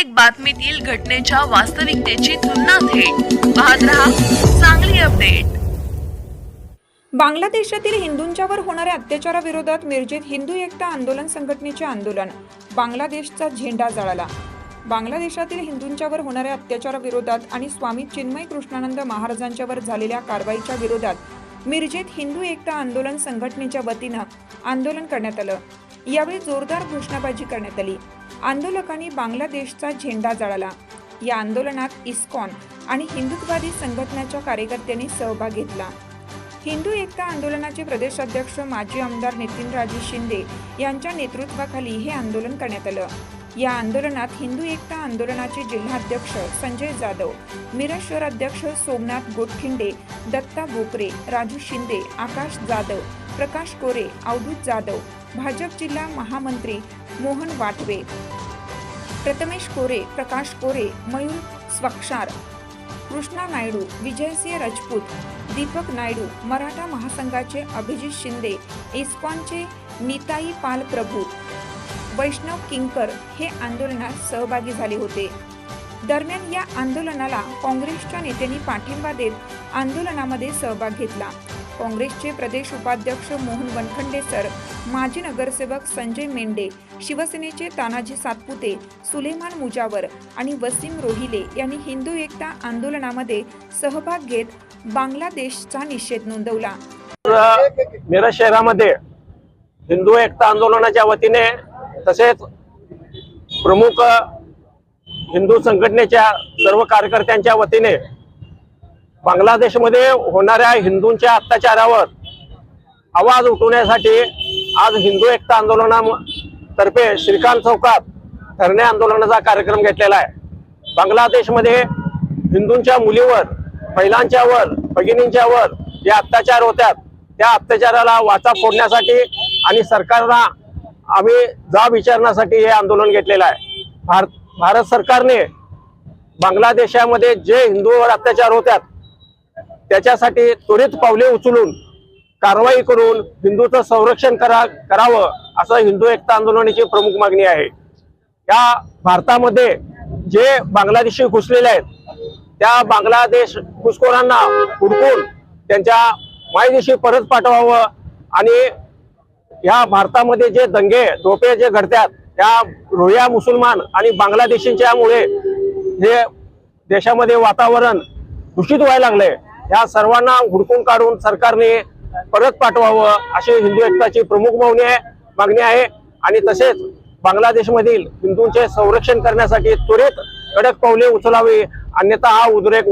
प्रत्येक बातमीतील घटनेच्या वास्तविकतेची तुलना थेट. पाहत रहा चांगली अपडेट. बांगलादेशातील हिंदूंच्यावर होणाऱ्या अत्याचाराविरोधात मिरजेत हिंदू एकता आंदोलन संघटनेचे आंदोलन. बांगलादेशचा झेंडा जळाला. बांगलादेशातील हिंदूंच्यावर होणाऱ्या अत्याचाराविरोधात आणि स्वामी चिन्मय कृष्णानंद महाराजांच्यावर झालेल्या कारवाईच्या विरोधात मिरजेत हिंदू एकता आंदोलन संघटनेच्या वतीनं आंदोलन करण्यात आलं. यावेळी जोरदार घोषणाबाजी करण्यात आली. आंदोलकांनी बांगलादेशचा झेंडा जळाला. या आंदोलनात इस्कॉन आणि हिंदुत्ववादी संघटनेच्या कार्यकर्त्यांनी सहभाग घेतला. हिंदू एकता आंदोलनाचे प्रदेशाध्यक्ष माजी आमदार नितीनराजे शिंदे यांच्या नेतृत्वाखाली हे आंदोलन करण्यात आलं. या आंदोलनात हिंदू एकता आंदोलनाचे जिल्हाध्यक्ष संजय जाधव मिरज अध्यक्ष सोमनाथ गोटखिंडे दत्ता बोकरे राजू शिंदे आकाश जाधव प्रकाश कोरे अवधूत जाधव भाजप जिल्हा महामंत्री मोहन वाटवे प्रथमेश कोरे प्रकाश कोरे मयूर स्वक्षार कृष्णा नायडू विजयसिंह राजपूत दीपक नायडू मराठा महासंघाचे अभिजित शिंदे इस्कॉनचे निताई पाल प्रभू वैष्णव किंकर हे आंदोलनात सहभागी झाले होते. दरम्यान या आंदोलनाला काँग्रेसच्या नेत्यांनी पाठिंबा देत आंदोलनामध्ये सहभाग घेतला. काँग्रेसचे प्रदेश उपाध्यक्ष मोहन वनखंडे सर माजी नगरसेवक संजय मेंढे शिवसेनेचे तानाजी सातपुते सुलेमान मुजावर आणि वसीम रोहिले यांनी हिंदू एकता आंदोलनामध्ये सहभाग घेत बांगलादेशचा निषेध नोंदवला. मिरज शहरामध्ये हिंदू एकता आंदोलनाच्या वतीने तसेच प्रमुख हिंदू संघटनेच्या सर्व कार्यकर्त्यांच्या वतीने बांगलादेशमध्ये होणाऱ्या हिंदूंच्या अत्याचारावर आवाज उठवण्यासाठी आज हिंदू एकता आंदोलनातर्फे श्रीकांत चौकात धरणे आंदोलनाचा कार्यक्रम घेतलेला आहे. बांगलादेशमध्ये हिंदूंच्या मुलीवर महिलांच्या वर भगिनींच्या वर जे अत्याचार होत्यात त्या अत्याचाराला वाचा फोडण्यासाठी आणि सरकारला आम्ही जाब विचारण्यासाठी हे आंदोलन घेतलेलं आहे. भारत भारत सरकारने बांगलादेशामध्ये जे हिंदूवर अत्याचार होत्यात त्याच्यासाठी त्वरित पावले उचलून कारवाई करून हिंदूचं संरक्षण करा करावं असं हिंदू एकता आंदोलनाची प्रमुख मागणी आहे. या भारतामध्ये जे बांगलादेशी घुसलेले आहेत त्या बांगलादेश घुसखोरांना हुडकून त्यांच्या मायदेशी परत पाठवावं आणि ह्या भारतामध्ये जे दंगे धोपे जे घडतात त्या रोहिया मुसलमान आणि बांगलादेशींच्यामुळे हे देशामध्ये वातावरण दूषित व्हायला लागले या सर्वांना हुडकून काढून सरकारने परत पाठवावं अशी हिंदू एकताची प्रमुख मागणी आहे मागणी आहे. आणि तसेच बांगलादेशमधील हिंदूंचे संरक्षण करण्यासाठी त्वरित कडक पावले उचलावी अन्यथा हा उद्रेक